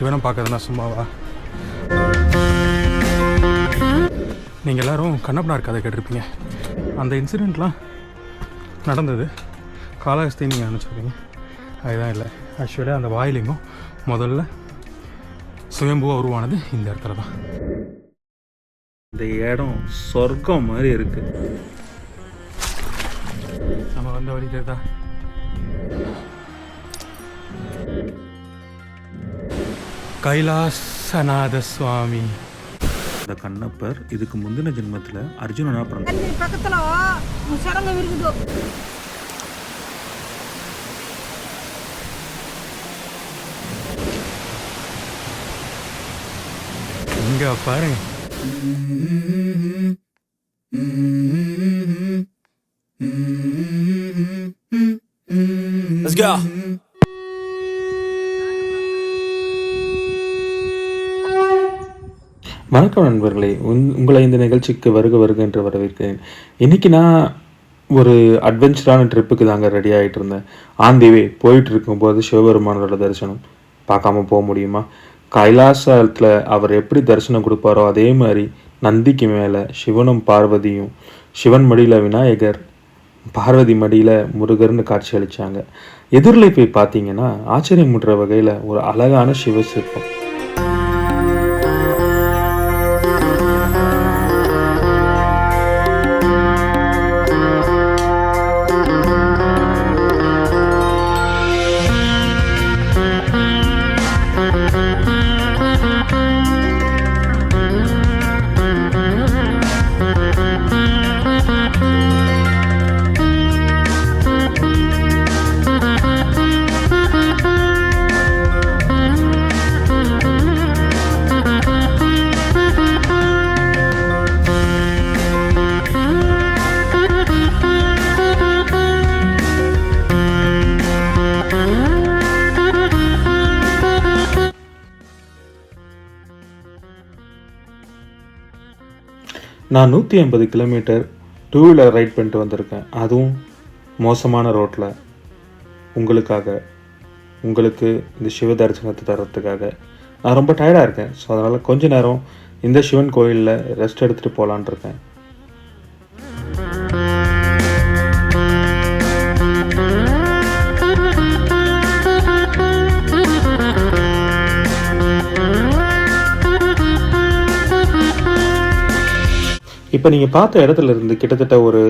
சிவனை பார்க்கறதுனா சும்மாவா? நீங்கள் எல்லாரும் கண்ணப்பனார் கதை கேட்டிருப்பீங்க. அந்த இன்சிடெண்ட்லாம் நடந்தது. காலாஸ்தி நீங்கள் நினச்சிருப்பீங்க. அதுதான் இல்லை. ஆக்சுவலாக அந்த வாயிலிங்கம் முதல்ல சுயம்புவாக உருவானது இந்த இடத்துல தான். இந்த இடம் சொர்க்கம் மாதிரி இருக்கு. நம்ம வந்த வழி தெரியுதா? கைலாசநாத சுவாமி இந்த கண்ணப்பர் இதுக்கு முந்தின ஜென்மத்தில் அர்ஜுனனா பிறந்தார். பக்கத்துல சடங்கு இருக்குது இங்கே பாருங்க. Let's go. வணக்கம் நண்பர்களே. உங்- உங்களை இந்த நிகழ்ச்சிக்கு வருக வருக என்று வரவேற்கிறேன். இன்றைக்கி நான் ஒரு அட்வென்ச்சரான ட்ரிப்புக்கு தாங்க ரெடி ஆகிட்டு இருந்தேன். ஆன் தி வே போயிட்டு இருக்கும்போது சிவபெருமானோட தரிசனம். பார்க்காம போக முடியுமா? கைலாசத்தில் அவர் எப்படி தரிசனம் கொடுப்பாரோ அதே மாதிரி நந்திக்கு மேலே சிவனும் பார்வதியும் சிவன் மடியில் விநாயகர் பார்வதி மடியில் முருகர்னு காட்சி அளித்தாங்க எதிரில் போய் பார்த்தீங்கன்னா ஆச்சரியமுடுற வகையில் ஒரு அழகான சிவ சிற்பம் நான் நூற்றி ஐம்பது கிலோமீட்டர் டூ வீலர் ரைட் பண்ணிட்டு வந்திருக்கேன். அதுவும் மோசமான ரோட்டில் உங்களுக்காக உங்களுக்கு இந்த சிவ தரிசனத்தை தர்றதுக்காக. நான் ரொம்ப டயர்டாக இருக்கேன். ஸோ அதனால் கொஞ்ச நேரம் இந்த சிவன் கோயிலில் ரெஸ்ட் எடுத்துகிட்டு போகலான் இருக்கேன். இப்போ நீங்கள் பார்த்த இடத்துல இருந்து கிட்டத்தட்ட ஒரு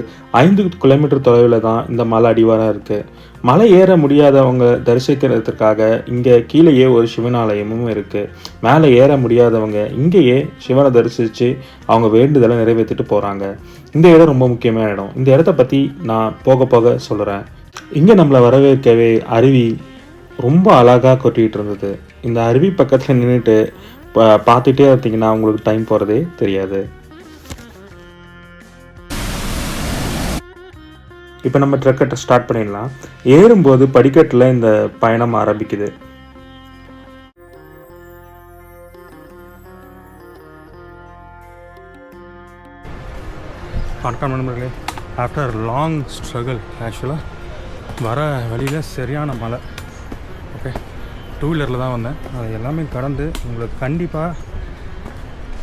ஐந்து கிலோமீட்டர் தொலைவில் தான் இந்த மலை அடிவாரம் இருக்குது மலை ஏற முடியாதவங்க தரிசிக்கிறதுக்காக இங்கே கீழேயே ஒரு சிவன் ஆலயமும் இருக்குது மேலே ஏற முடியாதவங்க இங்கேயே சிவனை தரிசித்து அவங்க வேண்டுதலை நிறைவேற்றிட்டு போகிறாங்க இந்த இடம் ரொம்ப முக்கியமான இடம். இந்த இடத்த பற்றி நான் போக போக சொல்கிறேன் இங்கே நம்மளை வரவேற்கவே அருவி ரொம்ப அழகாக கொட்டிகிட்டு இருந்தது. இந்த அருவி பக்கத்தில் நின்றுட்டு பார்த்துட்டே இருந்தீங்கன்னா உங்களுக்கு டைம் போகிறதே தெரியாது. இப்போ நம்ம ட்ரெக்கை ஸ்டார்ட் பண்ணிடலாம். ஏறும்போது படிக்கட்டில் இந்த பயணம் ஆரம்பிக்குது. வணக்கம் நண்பர்களே. ஆஃப்டர் லாங் ஸ்ட்ரகிள் ஆக்சுவலாக வர வழியில் சரியான மழை. ஓகே டூ வீலரில் தான் வந்தேன். அது எல்லாமே கடந்து உங்களுக்கு கண்டிப்பாக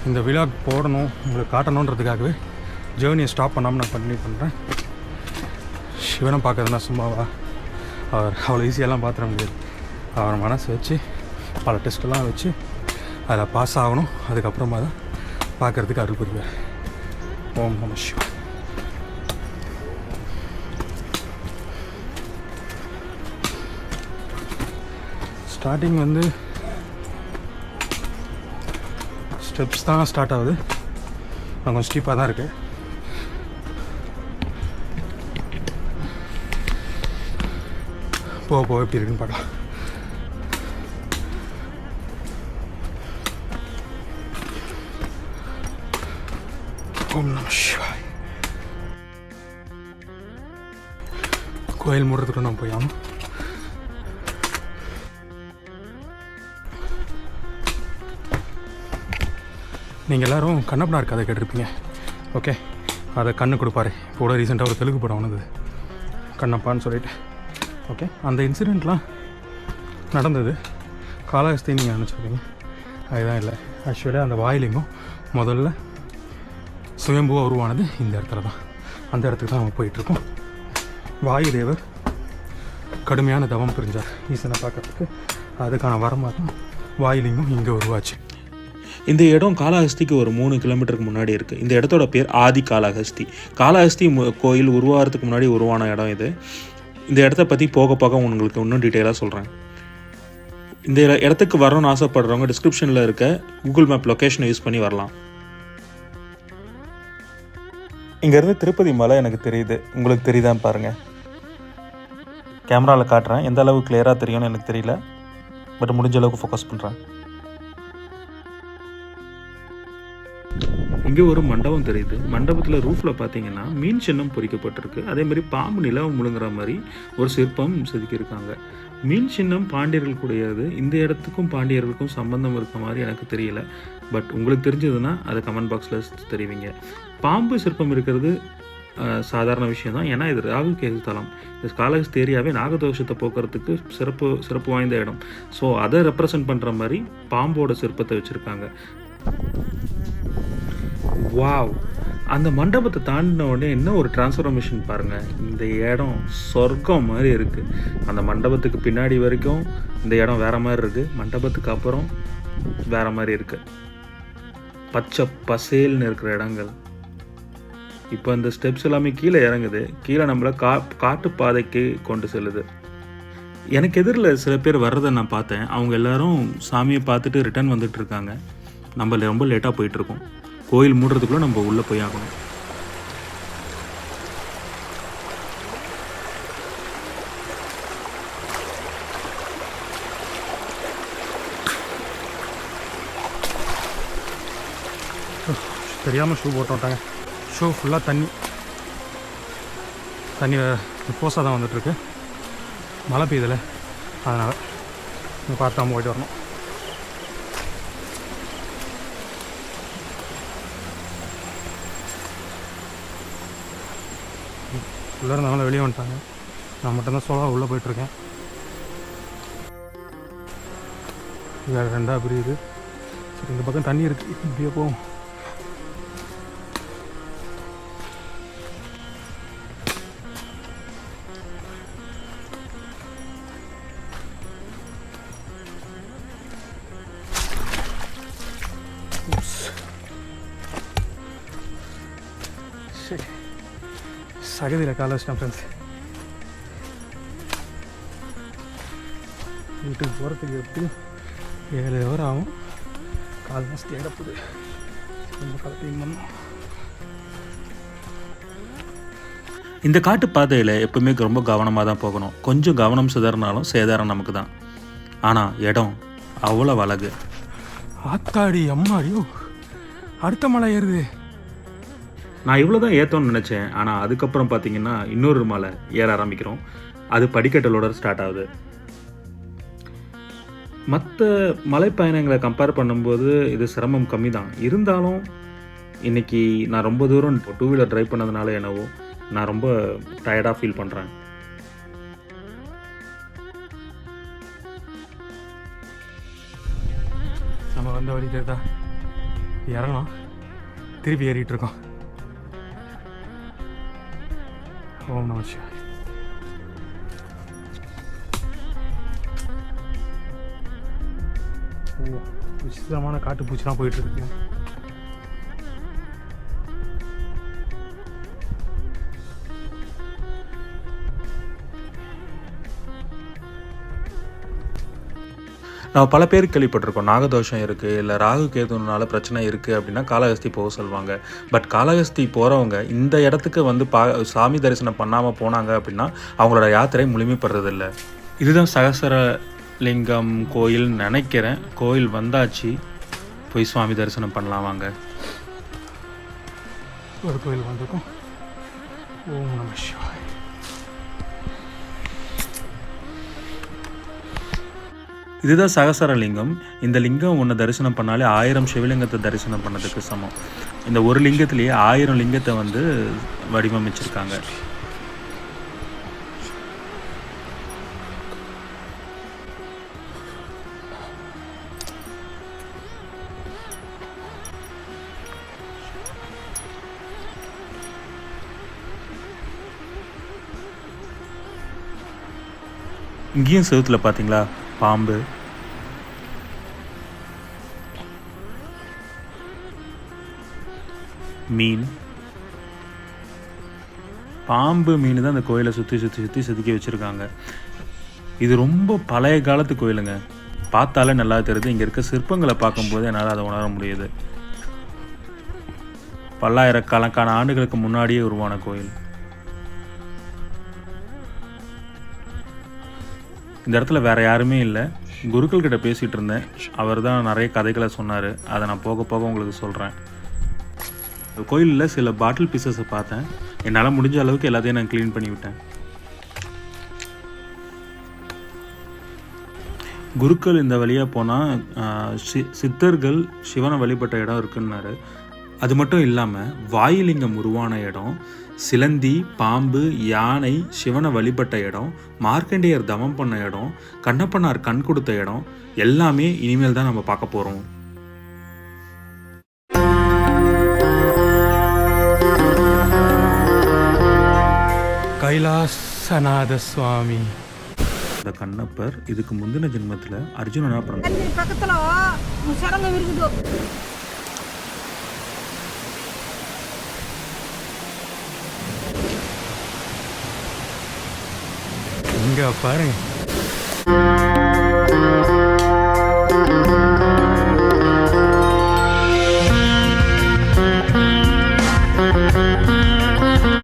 இந்த விழா போடணும் உங்களுக்கு காட்டணுன்றதுக்காகவே ஜேர்னியை ஸ்டாப் பண்ணாமல் நான் கண்டினியூ பண்ணுறேன் சிவனை பார்க்கறதுனா சும்மாவா? அவர் அவ்வளோ ஈஸியெல்லாம் பார்த்துட முடியாது. அவர் மனசு வச்சு பல டெஸ்ட்டெல்லாம் வச்சு அதில் பாஸ் ஆகணும். அதுக்கப்புறமா தான் பார்க்குறதுக்கு அருள் புரிவார். ஓம் நம சிவா. ஸ்டார்டிங் வந்து ஸ்டெப்ஸ் தான் ஸ்டார்ட் ஆகுது. கொஞ்சம் ஸ்டீப்பாக தான் இருக்குது போக போக எப்படி இருக்குன்னு பார்க்கலாம். ஓம் நம சிவாய். கோயில் மூடுறதுக்கு நம்ம போய் ஆகணும் நீங்கள் எல்லாரும் கண்ணப்பனார் கதை கேட்டிருப்பீங்க. ஓகே அதை கண்ணு கொடுப்பாரு. இப்போ கூட ரீசெண்டாக ஒரு தெலுங்கு படம் வந்தது. கண்ணப்பான்னு சொல்லிட்டு. ஓகே. அந்த இன்சிடெண்ட்லாம் நடந்தது. காலாஸ்தி நீங்கள் நினச்சிருக்கீங்க. அதுதான் இல்லை. ஆக்சுவலாக அந்த வாயிலிங்கம் முதல்ல சுயம்புவாக உருவானது இந்த இடத்துல தான். அந்த இடத்துக்கு தான் நம்ம போயிட்டுருக்கோம். வாயுதேவர் கடுமையான தவம் புரிஞ்சார். ஈசனை பார்க்கறதுக்கு அதுக்கான வரமாக தான் வாயிலிங்கம் இங்கே உருவாச்சு. இந்த இடம் காளஹஸ்திக்கு ஒரு மூணு கிலோமீட்டருக்கு முன்னாடி இருக்குது இந்த இடத்தோட பேர் ஆதி காளஹஸ்தி காளஹஸ்தி கோயில் உருவாகிறதுக்கு முன்னாடி உருவான இடம் இது. இந்த இடத்த பற்றி போக போக உங்களுக்கு இன்னும் டீட்டெயிலாக சொல்கிறேன் இந்த இடத்துக்கு வரணும்னு ஆசைப்படுறவங்க டிஸ்கிரிப்ஷனில் இருக்க கூகுள் மேப் லொக்கேஷனை யூஸ் பண்ணி வரலாம். இங்கேருந்து திருப்பதி மலை எனக்கு தெரியுது. உங்களுக்கு தெரியுதான்னு பாருங்கள் கேமராவில் காட்டுறேன். எந்த அளவு கிளியராக தெரியும்னு எனக்கு தெரியல. பட் முடிஞ்ச அளவுக்கு ஃபோக்கஸ் பண்ணுறேன் இங்கே ஒரு மண்டபம் தெரியுது. மண்டபத்தில் ரூஃபில் பார்த்தீங்கன்னா மீன் சின்னம் பொறிக்கப்பட்டிருக்கு. அதே மாதிரி பாம்பு நிலவு முழுங்குற மாதிரி ஒரு சிற்பம் செதுக்கியிருக்காங்க. மீன் சின்னம் பாண்டியர்கள் பாண்டியர்களுக்குடையது இந்த இடத்துக்கும் பாண்டியர்களுக்கும் சம்பந்தம் இருக்க மாதிரி எனக்கு தெரியல. பட் உங்களுக்கு தெரிஞ்சதுன்னா அதை கமெண்ட் பாக்ஸில் தெரிவிங்க. பாம்பு சிற்பம் இருக்கிறது சாதாரண விஷயம் தான் ஏன்னா இது ராகு கேது தலம் இந்த காலேஜ் ஏரியாவே நாகதோஷத்தை போக்குறதுக்கு சிறப்பு சிறப்பு வாய்ந்த இடம். ஸோ அதை ரெப்ரசன்ட் பண்ணுற மாதிரி பாம்போட சிற்பத்தை வச்சுருக்காங்க. வாவ் அந்த மண்டபத்தை தாண்டின உடனே என்ன ஒரு டிரான்ஸ்ஃபர்மேஷன் பாருங்கள் இந்த இடம் சொர்க்கம் மாதிரி இருக்குது அந்த மண்டபத்துக்கு பின்னாடி வரைக்கும் இந்த இடம் வேற மாதிரி இருக்குது மண்டபத்துக்கு அப்புறம் வேறு மாதிரி இருக்குது பச்சை பசேல்னு இருக்கிற இடங்கள். இப்போ இந்த ஸ்டெப்ஸ் எல்லாமே கீழே இறங்குது. கீழே நம்மளை கா காட்டு பாதைக்கு கொண்டு செல்லுது. எனக்கு எதிரில் சில பேர் வர்றதை நான் பார்த்தேன். அவங்க எல்லாரும் சாமியை பார்த்துட்டு ரிட்டர்ன் வந்துட்டு இருக்காங்க. நம்ம ரொம்ப லேட்டாக போயிட்டுருக்கோம் கோயில் மூடுறதுக்குள்ளே நம்ம உள்ளே போய் ஆகணும். தெரியாமல் ஷூ போட்டு விட்டாங்க ஷூ ஃபுல்லாக தண்ணி. தண்ணி போஸாக தான் வந்துட்டுருக்கு மழை பெய்யுதில்ல அதனால் பார்த்தா போயிட்டு வரணும். உள்ளே இருந்தவங்கள வெளியே வந்துட்டாங்க. நான் மட்டும்தான் சோலா உள்ளே போயிட்டுருக்கேன். வேறு ரெண்டாக பிரியுது. சரி இந்த பக்கம் தண்ணி இருக்குது இப்படியே போவோம். சரி சகதியில் கால வச்சிட்டேன் ஃப்ரெண்ட்ஸ் வீட்டுக்கு போகிறதுக்கு எப்படி ஏழு ஹவர் ஆகும். கால் மாதம் தேடப்புது ரொம்ப காலத்தையும் பண்ணோம் இந்த காட்டு பாதையில் எப்பவுமே ரொம்ப கவனமாக தான் போகணும். கொஞ்சம் கவனம் சிதறினாலும் சேதாரம் நமக்கு தான் ஆனால் இடம் அவ்வளோ அழகு. ஆத்தாடி அம்மாடியோ அடுத்த மலை ஏறுது. நான் இவ்வளோ தான் ஏற்றோன்னு நினச்சேன். ஆனால் அதுக்கப்புறம் பார்த்தீங்கன்னா இன்னொரு மலை ஏற ஆரம்பிக்கிறோம். அது படிக்கட்டலோட ஸ்டார்ட் ஆகுது. மற்ற மலைப்பயணங்களை கம்பேர் பண்ணும்போது இது சிரமம் கம்மி தான் இருந்தாலும் இன்னைக்கு நான் ரொம்ப தூரம் டூ வீலர் ட்ரைவ் பண்ணதுனால என்னவோ நான் ரொம்ப டயர்டாக ஃபீல் பண்ணுறேன் நம்ம வந்த வழி தெரியுதா? இறங்கலாம். திருப்பி ஏறிட்டு இருக்கோம். ஓம் நம சிவாய் விசித்திரமான காட்டுப்பூச்சிலாம் போயிட்டுருக்குங்க நம்ம பல பேர் கேள்விப்பட்டிருக்கோம். நாகதோஷம் இருக்குது இல்லை ராகு கேதுனால பிரச்சனை இருக்குது அப்படின்னா காலகஸ்தி போக சொல்லுவாங்க பட் காலகஸ்தி போகிறவங்க இந்த இடத்துக்கு வந்து பா சாமி தரிசனம் பண்ணாமல் போனாங்க அப்படின்னா அவங்களோட யாத்திரை முழுமைப்படுறதில்லை. இதுதான் சகசர லிங்கம் கோயில் நினைக்கிறேன். கோயில் வந்தாச்சு. போய் சுவாமி தரிசனம் பண்ணலாம் வாங்க. ஒரு கோயில் வந்திருக்கோம். ஓம் நம இதுதான் சகசரலிங்கம். இந்த லிங்கம் ஒன்று தரிசனம் பண்ணாலே ஆயிரம் சிவலிங்கத்தை தரிசனம் பண்ணதுக்கு சமம். இந்த ஒரு லிங்கத்திலேயே ஆயிரம் லிங்கத்தை வந்து வடிவமைச்சிருக்காங்க. இங்கேயும் செவத்தில் பார்த்தீங்களா பாம்பு. மீன். பாம்பு மீன் தான் அந்த கோயிலை சுற்றி சுற்றி சுற்றி செதுக்கி வச்சுருக்காங்க. இது ரொம்ப பழைய காலத்து கோயிலுங்க. பார்த்தாலே நல்லா தெரியுது. இங்கே இருக்க சிற்பங்களை பார்க்கும்போது என்னால் அதை உணர முடியுது. பல்லாயிரக்கணக்கான ஆண்டுகளுக்கு முன்னாடியே உருவான கோயில். இந்த இடத்துல வேற யாருமே இல்லை. குருக்கள் கிட்ட பேசிகிட்டு இருந்தேன். அவர் தான் நிறைய கதைகளை சொன்னார். அதை நான் போக போக உங்களுக்கு சொல்கிறேன் கோயிலில் சில பாட்டில் பீசஸை பார்த்தேன். என்னால் முடிஞ்ச அளவுக்கு எல்லாத்தையும் நான் க்ளீன் பண்ணிவிட்டேன் குருக்கள் இந்த வழியாக போனால் சித்தர்கள் சிவனை வழிபட்ட இடம் இருக்குன்னாரு. அது மட்டும் இல்லாமல் வாயிலிங்கம் உருவான இடம் சிலந்தி பாம்பு யானை சிவனை வழிபட்ட இடம் மார்க்கண்டேயர் தவம் பண்ண இடம் கண்ணப்பனார் கண் கொடுத்த இடம் எல்லாமே இனிமேல் தான் நம்ம பார்க்க போகிறோம் கைலாசநாத சுவாமி இந்த கண்ணப்பர் இதுக்கு முந்தின ஜென்மத்தில் அர்ஜுனனா பிறந்தார் தண்ணி பக்கத்துல சடங்கு இருக்குது இங்க பாருங்க.